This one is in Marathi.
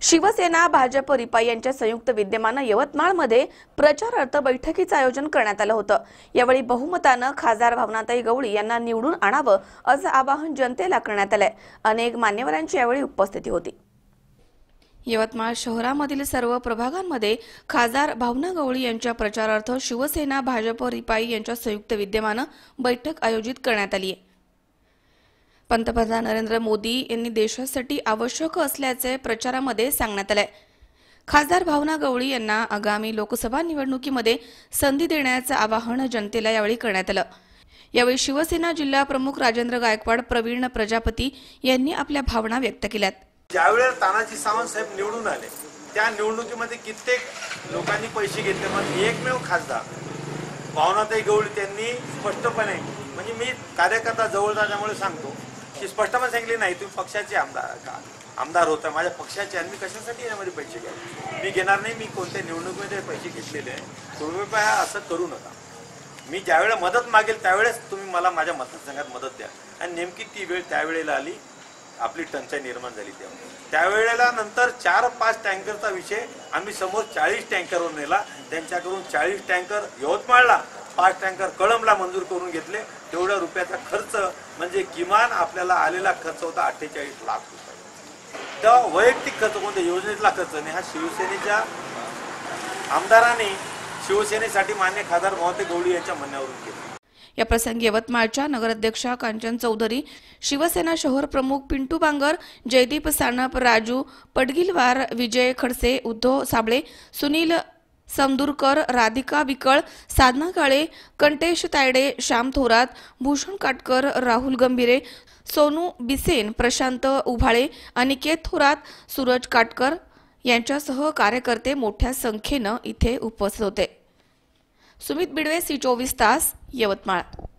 शिवसेना भाजप रिपाई यांच्या संयुक्त विद्यमानं यवतमाळमध्ये प्रचारार्थ बैठकीचं आयोजन करण्यात आलं होतं. यावेळी बहुमतानं खासदार भावनाताई गवळी यांना निवडून आणावं असं आवाहन जनतेला करण्यात आलंय. अनेक मान्यवरांची यावेळी उपस्थिती होती. यवतमाळ शहरामधील सर्व प्रभागांमध्ये खासदार भावना गवळी यांच्या प्रचारार्थ शिवसेना भाजप रिपाई यांच्या संयुक्त विद्यमानं बैठक आयोजित करण्यात आली आहे. पंतप्रधान नरेंद्र मोदी यांनी देशासाठी आवश्यक असल्याचे प्रचारामध्ये सांगण्यात आलंय. खासदार भावना गवळी यांना आगामी लोकसभा निवडणुकीमध्ये संधी देण्याचं आवाहन जनतेला यावेळी करण्यात आलं. यावेळी शिवसेना जिल्हा प्रमुख राजेंद्र गायकवाड प्रवीण प्रजापती यांनी आपल्या भावना व्यक्त केल्यात. ज्यावेळेला तानाजी सावंत साहेब निवडून आले त्या निवडणुकीमध्ये कित्येक लोकांनी पैसे घेतले पण एकमेव खासदार भावनाताई गवळी त्यांनी स्पष्टपणे म्हणजे मी कार्यकर्ता जवळ त्यामुळे सांगतो की स्पष्टपणे सांगितले नाही तुम्ही पक्षाचे आमदार का आमदार होता. माझ्या पक्षाचे आणि मी कशासाठी यामध्ये पैसे घ्या मी घेणार नाही मी कोणत्या निवडणुकीमध्ये पैसे घेतलेले आहे? तुम्ही हा असं करू नका. मी ज्यावेळेला मदत मागेल त्यावेळेस तुम्ही मला माझ्या मतदारसंघात मदत द्या. आणि नेमकी ती वेळ त्यावेळेला आली आपली टंचाई निर्माण झाली तेव्हा. त्यावेळेला नंतर चार पाच टँकरचा विषय आम्ही समोर चाळीस टँकरवर नेला. त्यांच्याकडून चाळीस टँकर यवतमाळला पाच टँकर कळंबला मंजूर करून घेतले. तेवढ्या रुपयाचा खर्च म्हणजे किमान आपल्याला आलेला खर्च होता अठ्ठेचाळीस लाख रुपये. तेव्हा वैयक्तिक खर्च कोणत्या? योजनेतला खर्च. नाही हा शिवसेनेच्या आमदारांनी शिवसेनेसाठी मान्य खासदार मोहते गवळी यांच्या म्हणण्यावरून केला. या प्रसंगी यवतमाळच्या नगराध्यक्षा कांचन चौधरी शिवसेना शहर प्रमुख पिंटू बांगर जयदीप सानप राजू पडगिलवार विजय खडसे उद्धव साबळे सुनील समदूरकर राधिका विकळ साधना काळे कंटेश तायडे श्याम थोरात भूषण काटकर राहुल गंभीरे सोनू बिसेन प्रशांत उभाळे अनिकेत थोरात सूरज काटकर यांच्यासह कार्यकर्ते मोठ्या संख्येनं इथे उपस्थित होते. सुमित बिडवे सी चोवीस तास यवतमाळ.